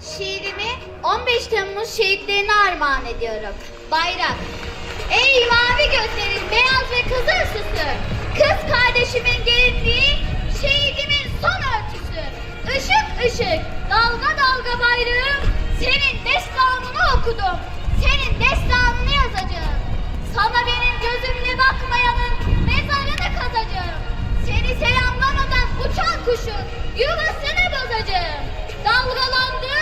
Şiirimi 15 Temmuz şehitlerine armağan ediyorum. Bayrak. Ey mavi gözlerin beyaz ve kızıl süsü. Kız kardeşimin gelinliği, şehidimin son örtüsü. Işık ışık, dalga dalga bayrağım. Senin destanını okudum. Senin destanını yazacağım. Sana benim gözümle bakmayanın mezarını kazacağım. Seni selamlamadan uçan kuşun yuvasını bozacağım. Dalgalandığın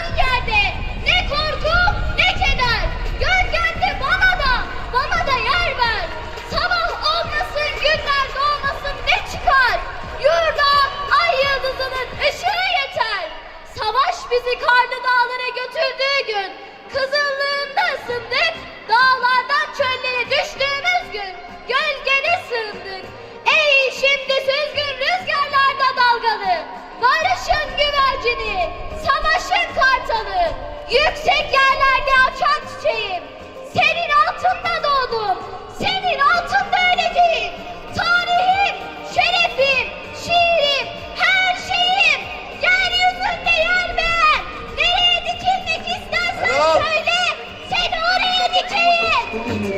bizi karlı dağlara götürdüğü gün, kızıllığında ısındık, dağlardan çöllere düştüğümüz gün, gölgene sığındık. Ey şimdi süzgün rüzgarlarda dalgalı, barışın güvercini, savaşın kartalı, yüksek yerlerde Thank you.